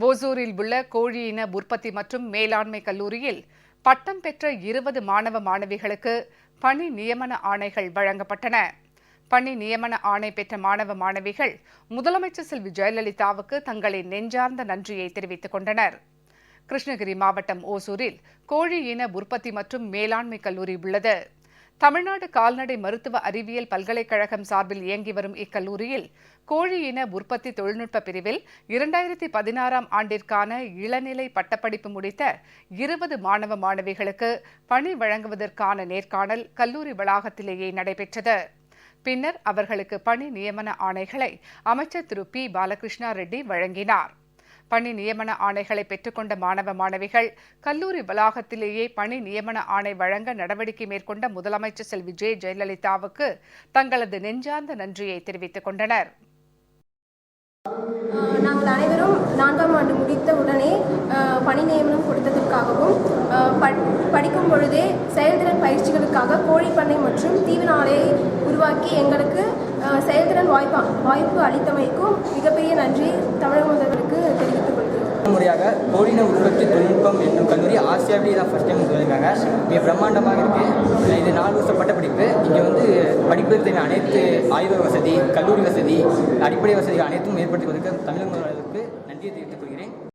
ஓசூரில் உள்ள கோழி இன உற்பத்தி மற்றும் மேலாண்மை கல்லூரியில் பட்டம் பெற்ற இருபது மாணவ மாணவிகளுக்கு பணி நியமன ஆணைகள் வழங்கப்பட்டன. பணி நியமன ஆணை பெற்ற மாணவ மாணவிகள் முதலமைச்சர் செல்வி ஜெயலலிதாவுக்கு தங்களின் நெஞ்சார்ந்த நன்றியை தெரிவித்துக் கொண்டனர். கிருஷ்ணகிரி மாவட்டம் ஓசூரில் கோழி இன உற்பத்தி மற்றும் மேலாண்மை கல்லூரி உள்ளது. தமிழ்நாடு கால்நடை மருத்துவ அறிவியல் பல்கலைக்கழகம் சார்பில் இயங்கி வரும் இக்கல்லூரியில் கோழி இன உற்பத்தி தொழில்நுட்ப பிரிவில் இரண்டாயிரத்தி பதினாறாம் ஆண்டிற்கான இளநிலை பட்டப்படிப்பு முடித்த இருபது மாணவ மாணவிகளுக்கு பணி வழங்குவதற்கான நேர்காணல் கல்லூரி வளாகத்திலேயே நடைபெற்றது. பின்னர் அவர்களுக்கு பணி நியமன ஆணைகளை அமைச்சர் திரு பி. பாலகிருஷ்ணா ரெட்டி வழங்கினார். பணி நியமன ஆணைகளை பெற்றுக்கொண்ட மாணவ மாணவிகள் கல்லூரி வளாகத்திலேயே பணி நியமன ஆணை வழங்க நடவடிக்கை மேற்கொண்ட முதலமைச்சர் செல்வி ஜெ. ஜெயலலிதாவுக்கு தங்களது நெஞ்சார்ந்த நன்றியை தெரிவித்துக் கொண்டனர். நாங்கள் அனைவரும் நான்காம் ஆண்டு முடித்த உடனே ஆஹ் பணி நியமனம் கொடுத்ததற்காகவும் ஆஹ் படிக்கும் பொழுதே செயல்திறன் பயிற்சிகளுக்காக கோழிப்பண்ணை மற்றும் தீவன ஆலையை உருவாக்கி எங்களுக்கு செயல்திறன் வாய்ப்பு வாய்ப்பு அளித்தமைக்கும் மிகப்பெரிய நன்றி. தமிழக முறையாக கோடின உற்பத்தி தொழில்நுட்பம் என்னும் கல்லூரி ஆசியாவிலேயே தான் ஃபஸ்ட் டைம் சொல்லியிருக்காங்க இங்கே பிரம்மாண்டமாக இருக்குது இது நாலு வருஷம் பட்ட படிப்பு. இங்கே வந்து படிப்பதற்கு அனைத்து ஆய்வு வசதி கல்லூரி வசதி அடிப்படை வசதிகள் அனைத்தும் ஏற்படுத்தி வந்திருக்க தமிழக நன்றியை தெரிவித்துக் கொள்கிறேன்.